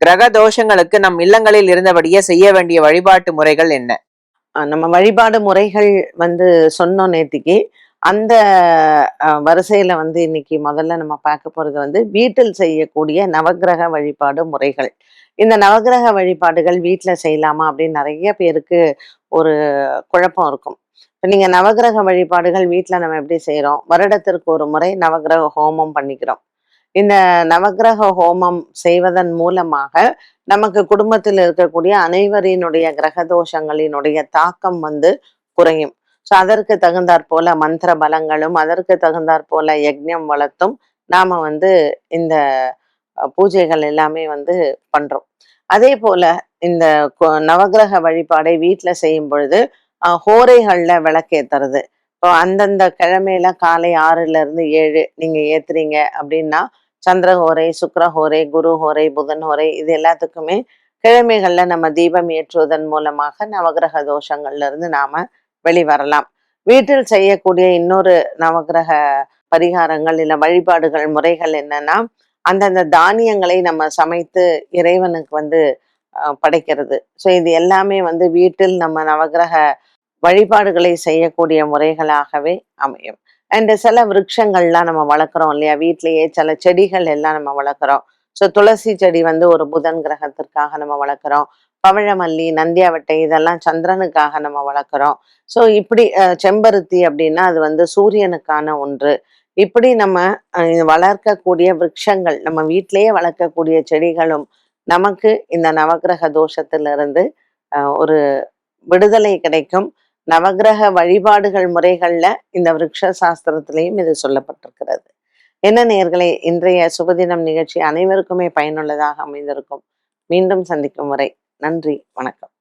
கிரக தோஷங்களுக்கு நம் இல்லங்களில் இருந்தபடியே செய்ய வேண்டிய வழிபாட்டு முறைகள் என்ன? நம்ம வழிபாடு முறைகள் வந்து சொன்னோம் நேத்திக்கு. அந்த வரிசையில வந்து இன்னைக்கு முதல்ல நம்ம பார்க்க போறது வந்து வீட்டில் செய்யக்கூடிய நவக்கிரக வழிபாடு முறைகள். இந்த நவக்கிரக வழிபாடுகள் வீட்டில் செய்யலாமா அப்படின்னு நிறைய பேருக்கு ஒரு குழப்பம் இருக்கும். இப்போ நீங்கள் நவக்கிரக வழிபாடுகள் வீட்டில் நம்ம எப்படி செய்கிறோம் வருடத்திற்கு ஒரு முறை நவக்கிரக ஹோமம் பண்ணிக்கிறோம். இந்த நவக்கிரக ஹோமம் செய்வதன் மூலமாக நமக்கு குடும்பத்தில் இருக்கக்கூடிய அனைவரினுடைய கிரக தோஷங்களினுடைய தாக்கம் வந்து குறையும். ஸோ அதற்கு தகுந்தாற் போல மந்திர பலங்களும் அதற்கு தகுந்தாற் போல யஜ்யம் வளர்த்தும் நாம வந்து இந்த பூஜைகள் எல்லாமே வந்து பண்றோம். அதே போல இந்த நவகிரக நவக்கிரக வழிபாடை வீட்டில் செய்யும் பொழுது ஹோரைகளில் விளக்கேத்துறது. இப்போ அந்தந்த கிழமையில காலை ஆறுல இருந்து ஏழு நீங்க ஏத்துறீங்க அப்படின்னா சந்திர ஹோரை சுக்ரஹோரை குரு ஹோரை புதன் ஹோரை இது எல்லாத்துக்குமே கிழமைகள்ல நம்ம தீபம் ஏற்றுவதன் மூலமாக நவகிரக தோஷங்கள்ல இருந்து நாம வெளிவரலாம். வீட்டில் செய்யக்கூடிய இன்னொரு நவகிரக பரிகாரங்கள் இல்ல வழிபாடுகள் முறைகள் என்னன்னா அந்தந்த தானியங்களை நம்ம சமைத்து இறைவனுக்கு வந்து படைக்கிறது. ஸோ இது எல்லாமே வந்து வீட்டில் நம்ம நவகிரக வழிபாடுகளை செய்யக்கூடிய முறைகளாகவே அமையும். அண்ட் சில விருட்சங்கள்லாம் நம்ம வளர்க்குறோம் இல்லையா? வீட்லேயே சில செடிகள் எல்லாம் நம்ம வளர்க்குறோம். ஸோ துளசி செடி வந்து ஒரு புதன் கிரகத்திற்காக நம்ம வளர்க்குறோம். பவழமல்லி நந்தியாவட்டை இதெல்லாம் சந்திரனுக்காக நம்ம வளர்க்குறோம். ஸோ இப்படி அஹ், செம்பருத்தி அப்படின்னா அது வந்து சூரியனுக்கான ஒன்று. இப்படி நம்ம வளர்க்கக்கூடிய விருட்சங்கள் நம்ம வீட்டிலேயே வளர்க்கக்கூடிய செடிகளும் நமக்கு இந்த நவக்கிரக தோஷத்திலிருந்து அஹ், ஒரு விடுதலை கிடைக்கும். நவக்கிரக வழிபாடுகள் முறைகள்ல இந்த விருட்ச சாஸ்திரத்திலையும் இது சொல்லப்பட்டிருக்கிறது. என்ன நேர்களை இன்றைய சுபதினம் நிகழ்ச்சி அனைவருக்குமே பயனுள்ளதாக அமைந்திருக்கும். மீண்டும் சந்திக்கும் வரை நன்றி வணக்கம்.